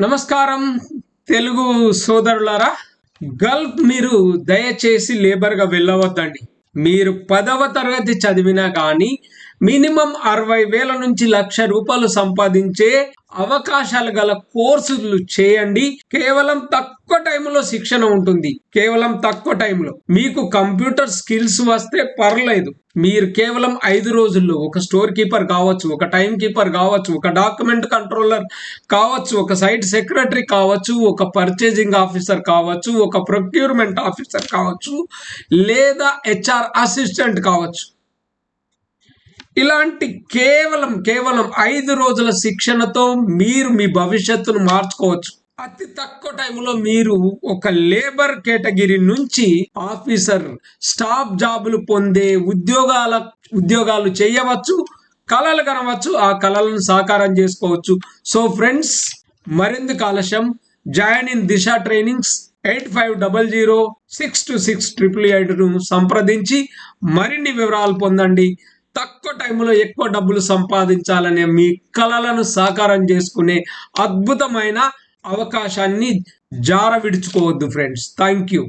నమస్కారం తెలుగు సోదరులారా. గల్ఫ్ మీరు దయచేసి లేబర్గా వెళ్ళవద్దండి. మీరు పదవ తరగతి చదివినా కానీ మినిమం అరవై వేల నుంచి లక్ష రూపాయలు సంపాదించే అవకాశాలు గల కోర్సులు చేయండి. కేవలం తక్కువ టైంలో శిక్షణ ఉంటుంది. కేవలం తక్కువ టైంలో మీకు కంప్యూటర్ స్కిల్స్ వస్తే పర్లేదు. మీరు కేవలం ఐదు రోజుల్లో ఒక స్టోర్ కీపర్ కావచ్చు ఒక టైం కీపర్ కావచ్చు ఒక డాక్యుమెంట్ కంట్రోలర్ కావచ్చు ఒక సైట్ సెక్రటరీ కావచ్చు ఒక పర్చేజింగ్ ఆఫీసర్ కావచ్చు ఒక ప్రొక్యూర్మెంట్ ఆఫీసర్ కావచ్చు లేదా హెచ్ఆర్ అసిస్టెంట్ కావచ్చు. ఇలాంటి కేవలం కేవలం ఐదు రోజుల శిక్షణతో మీరు మీ భవిష్యత్తును మార్చుకోవచ్చు. అతి తక్కువ టైంలో మీరు ఒక లేబర్ కేటగిరీ నుంచి ఆఫీసర్ స్టాఫ్ జాబులు పొందే ఉద్యోగాల ఉద్యోగాలు చేయవచ్చు కళలు కనవచ్చు ఆ కళలను సాకారం చేసుకోవచ్చు. సో ఫ్రెండ్స్ మరింత కాలశం join in Disha trainings eight five double zero six two six triple ఎయిట్ను సంప్రదించి మరిన్ని వివరాలు పొందండి. టైంలో ఎక్కువ డబ్బులు సంపాదించాలనే మీ కళలను సాకారం చేసుకునే అద్భుతమైన అవకాశాన్ని జార విడుచుకోవద్దు ఫ్రెండ్స్ థ్యాంక్ యూ